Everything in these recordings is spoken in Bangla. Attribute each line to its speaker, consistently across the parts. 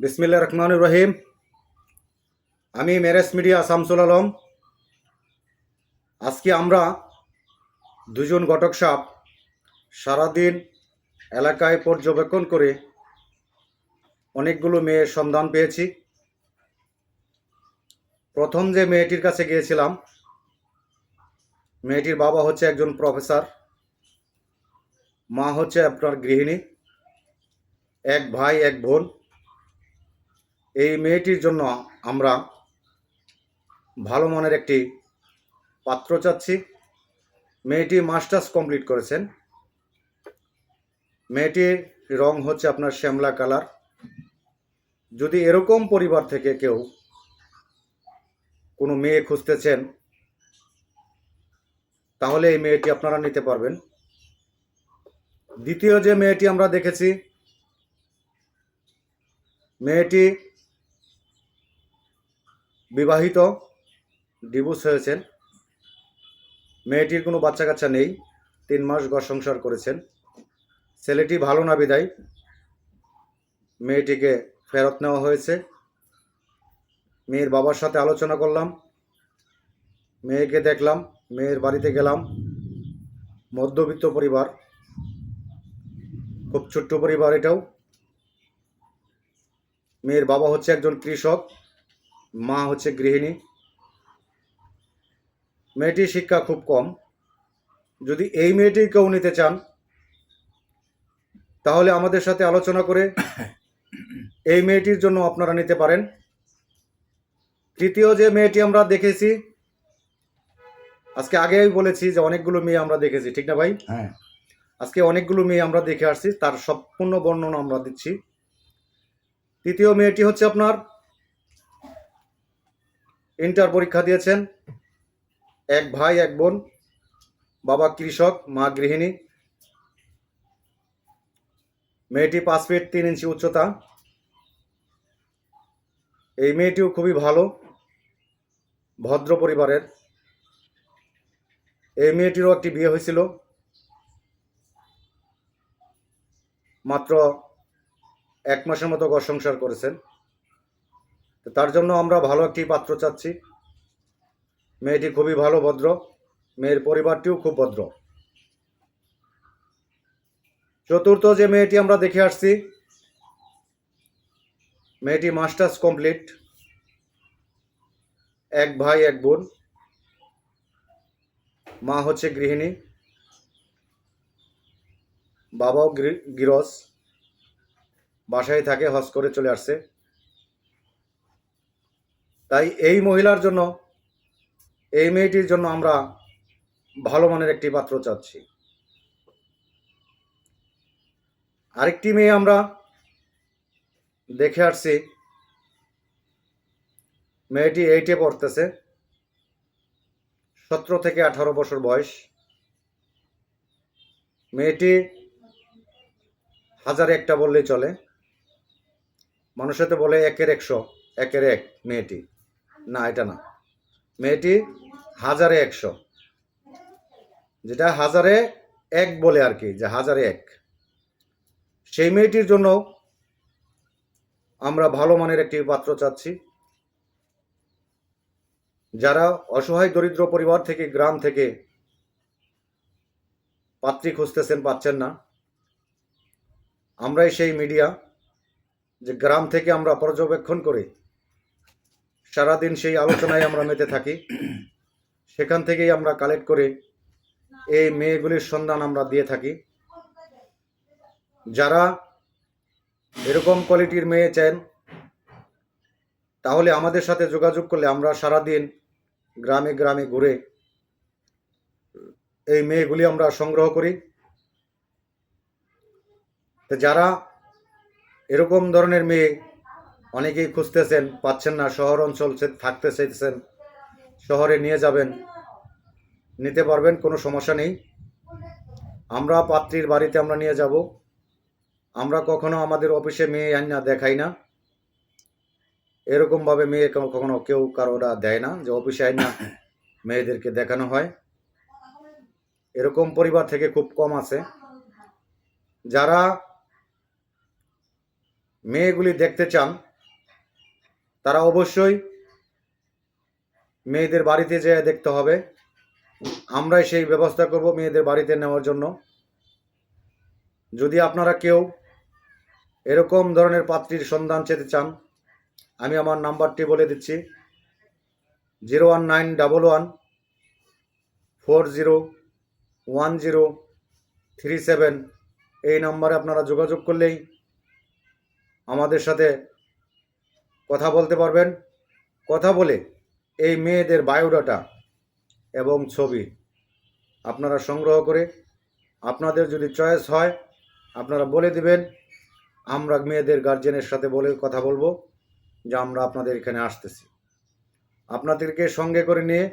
Speaker 1: বিসমিল্লা রহমান রহিম। আমি মেরেস মিডিয়া শামসুল আলম। আজকে আমরা দুজন ঘটক সাপ সারাদিন এলাকায় পর্যবেক্ষণ করে অনেকগুলো মেয়ের সন্ধান পেয়েছি। প্রথম যে মেয়েটির কাছে গিয়েছিলাম, মেয়েটির বাবা হচ্ছে একজন প্রফেসর, মা হচ্ছে আপনার গৃহিণী, এক ভাই, এক বোন। এই মেয়েটির জন্য আমরা ভালো মনের একটি পাত্র চাচ্ছি। মেয়েটি মাস্টার্স কমপ্লিট করেছেন। মেয়েটির রং হচ্ছে আপনার শ্যামলা কালার। যদি এরকম পরিবার থেকে কেউ কোনো মেয়ে খুঁজতেছেন, তাহলে এই মেয়েটি আপনারা নিতে পারবেন। দ্বিতীয় যে মেয়েটি আমরা দেখেছি, মেয়েটি বিবাহিত ডিভোর্স হয়েছেন। মেয়েটির কোনো বাচ্চা কাচ্চা নেই, তিন মাস ঘর সংসার করেছেন। ছেলেটি ভালো না বিদায়, মেয়েটিকে ফেরত নেওয়া হয়েছে। মেয়ের বাবার সাথে আলোচনা করলাম, মেয়েকে দেখলাম, মেয়ের বাড়িতে গেলাম। মধ্যবিত্ত পরিবার, খুব ছোট্ট পরিবার এটাও। মেয়ের বাবা হচ্ছে একজন কৃষক মা হচ্ছে গৃহিণী। মেয়েটির শিক্ষা খুব কম। যদি এই মেয়েটি কেউ নিতে চান তাহলে আমাদের সাথে আলোচনা করে এই মেয়েটির জন্য আপনারা নিতে পারেন। তৃতীয় যে মেয়েটি আমরা দেখেছি আজকে আগেই বলেছি যে অনেকগুলো মেয়ে আমরা দেখেছি ঠিক না ভাই?
Speaker 2: হ্যাঁ।
Speaker 1: আজকে অনেকগুলো মেয়ে আমরা দেখে আসছি তার সম্পূর্ণ বর্ণনা আমরা দিচ্ছি। তৃতীয় মেয়েটি হচ্ছে আপনার ইন্টার পরীক্ষা দিয়েছেন। এক ভাই, এক বোন, বাবা কৃষক, মা গৃহিণী। মেয়েটি পাঁচ ফিট তিন ইঞ্চি উচ্চতা। এই মেয়েটিও খুবই ভালো, ভদ্র পরিবারের। এই মেয়েটিরও একটি বিয়ে হয়েছিল। মাত্র এক মাসের মতো ঘর সংসার করেছেন। তো তার জন্য আমরা ভালো একটি পাত্র চাচ্ছি। মেয়েটি খুবই ভালো ভদ্র, মেয়ের পরিবারটিও খুব ভদ্র। চতুর্থ যে মেয়েটি আমরা দেখে আসছি, মেয়েটি মাস্টার্স কমপ্লিট। এক ভাই, এক বোন। মা হচ্ছে গৃহিণী। বাবাও গৃ- গৃহস বাসায় থাকে, হজ করে চলে আসছে। তাই এই মহিলার জন্য, এই মেয়েটির জন্য আমরা ভালো মানের একটি পাত্র চাচ্ছি। আরেকটি মেয়ে আমরা দেখে আসছি। মেয়েটি এইটে পড়তেছে। সতেরো থেকে আঠারো বছর বয়স। মেয়েটি হাজার একটা বললেই চলে। মানুষের তো বলে একের একশো, একের এক মেয়েটি। না, এটা না। মেয়েটি হাজারে একশো। যেটা হাজারে এক বলে আর কি, যে হাজারে এক। সেই মেয়েটির জন্য আমরা ভালো মানের একটি পাত্র চাচ্ছি। যারা অসহায় দরিদ্র পরিবার থেকে, গ্রাম থেকে পাত্রী খুঁজতেছেন পাচ্ছেন না। আমরাই সেই মিডিয়া যে গ্রাম থেকে আমরা পর্যবেক্ষণ করে সারাদিন সেই আলোচনায় আমরা মেতে থাকি। সেখান থেকেই আমরা কালেক্ট করে এই মেয়েগুলির সন্ধান আমরা দিয়ে থাকি। যারা এরকম কোয়ালিটির মেয়ে চান, তাহলে আমাদের সাথে যোগাযোগ করলে আমরা সারাদিন গ্রামে গ্রামে ঘুরে এই মেয়েগুলি আমরা সংগ্রহ করি। তো যারা এরকম ধরনের মেয়ে অনেকেই খুঁজতেছেন, পাচ্ছেন না, শহর অঞ্চল থাকতে চাইতেছেন, শহরে নিয়ে যাবেন, নিতে পারবেন, কোনো সমস্যা নেই। আমরা পাত্রীর বাড়িতে আমরা নিয়ে যাব। আমরা কখনো আমাদের অফিসে মেয়ে আইনা দেখাই না। এরকমভাবে মেয়ে কখনো কেউ কারোরা দেয় না, যে অফিসে আইনা মেয়েদেরকে দেখানো হয়। এরকম পরিবার থেকে খুব কম আছে। যারা মেয়েগুলি দেখতে চান তারা অবশ্যই মেয়েদের বাড়িতে যেয়ে দেখতে হবে। আমরাই সেই ব্যবস্থা করব মেয়েদের বাড়িতে নেওয়ার জন্য। যদি আপনারা কেউ এরকম ধরনের পাত্রীর সন্ধান চেতে চান, আমি আমার নাম্বারটি বলে দিচ্ছি। Zero one nine double one four zero one zero three seven এই নাম্বারে আপনারা যোগাযোগ করলেই আমাদের সাথে কথা বলতে পারবেন? কথা বলে এই মেয়েদের বায়োডাটা এবং ছবি আপনারা সংগ্রহ করে আপনাদের যদি চয়েস হয়, আপনারা বলে দিবেন, আমরা মেয়েদের গার্জেনের সাথে বলে কথা বলব, যে আমরা আপনাদের এখানে আসতেছি। আপনাদেরকে সঙ্গে করে নিয়ে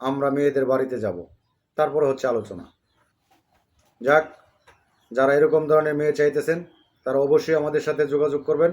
Speaker 1: আমরা মেয়েদের বাড়িতে যাব। তারপরে হচ্ছে আলোচনা। যাক, যারা এরকম ধরনের মেয়ে চাইতেছেন, তারা অবশ্যই আমাদের সাথে যোগাযোগ করবেন।